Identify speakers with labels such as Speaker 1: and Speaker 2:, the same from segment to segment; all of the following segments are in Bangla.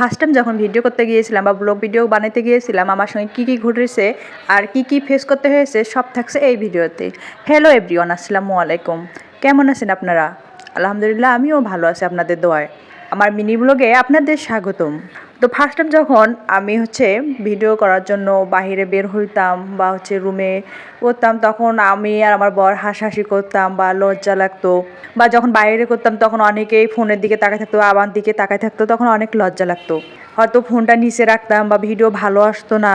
Speaker 1: ফার্স্ট টাইম যখন ভিডিও করতে গিয়েছিলাম বা ব্লগ ভিডিও বানাতে গিয়েছিলাম, আমার সঙ্গে কী কী ঘটেছে আর কি কি ফেস করতে হয়েছে, সব থাকছে এই ভিডিওতে হ্যালো এভরিওয়ান আসসালামু আলাইকুম। কেমন আছেন আপনারা? আলহামদুলিল্লাহ, আমিও ভালো আছি আপনাদের দোয়ায়। আমার মিনি ব্লগে আপনাদের স্বাগতম। তো ফার্স্ট টাইম যখন আমি হচ্ছে ভিডিও করার জন্য বাইরে বের হইতাম বা হচ্ছে রুমে করতাম, তখন আমি আর আমার বর হাসাহাসি করতাম বা লজ্জা লাগতো বা যখন বাইরে করতাম, তখন অনেকেই ফোনের দিকে তাকায় থাকতো আমার দিকে তাকায় থাকতো, তখন অনেক লজ্জা লাগতো। হয়তো ফোনটা নিচে রাখতাম বা ভিডিও ভালো আসতো না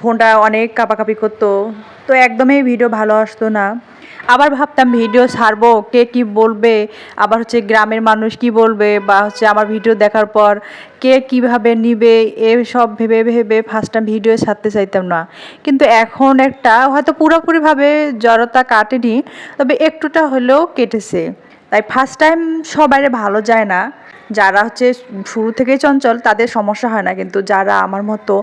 Speaker 1: ফোনটা অনেক কাপাকাপি করতো, তো একদমই ভিডিও ভালো আসতো না। আবার ভাবতাম ভিডিও ছাড়বো, কে কি বলবে, আবার হচ্ছে গ্রামের মানুষ কি বলবে, বা হচ্ছে আমার ভিডিও দেখার পর কে কীভাবে নিবে সব ভেবে ভেবে ফার্স্ট টাইম ভিডিও ছাড়তে চাইতাম না। কিন্তু এখন একটা হয়তো পুরোপুরিভাবে জড়তা কাটেনি, তবে একটুটা হলেও কেটেছে। তাই ফার্স্ট টাইম সবাই ভালো যায় না। যারা হচ্ছে শুরু থেকেই চঞ্চল, তাদের সমস্যা হয় না। কিন্তু যারা আমার মতো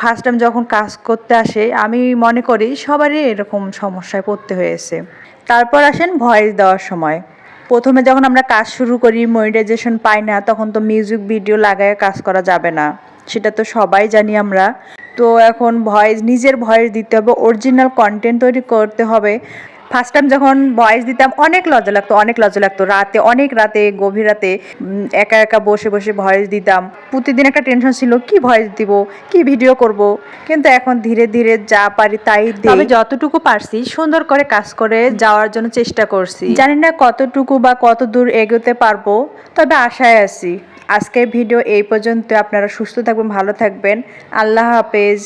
Speaker 1: ফার্স্ট টাইম যখন কাজ করতে আসে, আমি মনে করি সবারই এরকম সমস্যায় পড়তে হয়েছে। তারপর আসেন ভয়েস দেওয়ার সময়। প্রথমে যখন আমরা কাজ শুরু করি মনিটাইজেশন পাই না, তখন তো মিউজিক ভিডিও লাগায় কাজ করা যাবে না। সেটা তো সবাই জানি আমরা। তো এখন ভয়েস নিজের ভয়েস দিতে হবে অরিজিনাল কন্টেন্ট তৈরি করতে হবে। ফার্স্ট টাইম যখন ভয়েস দিতাম অনেক লজ্জা লাগতো অনেক লজ্জা লাগতো। রাতে অনেক রাতে গভীর রাতে একা একা বসে বসে ভয়েস দিতাম। প্রতিদিন একটা টেনশন ছিল কি ভয়েস দিব কি ভিডিও করব? কিন্তু এখন ধীরে ধীরে যা পারি তাই তবে যতটুকু পারছি সুন্দর করে কাজ করে যাওয়ার জন্য চেষ্টা করছি। জানি না কতটুকু বা কত দূর এগোতে পারব তবে আশায় আছি। আজকের ভিডিও এই পর্যন্ত। আপনারা সুস্থ থাকবেন ভালো থাকবেন। আল্লাহ হাফেজ।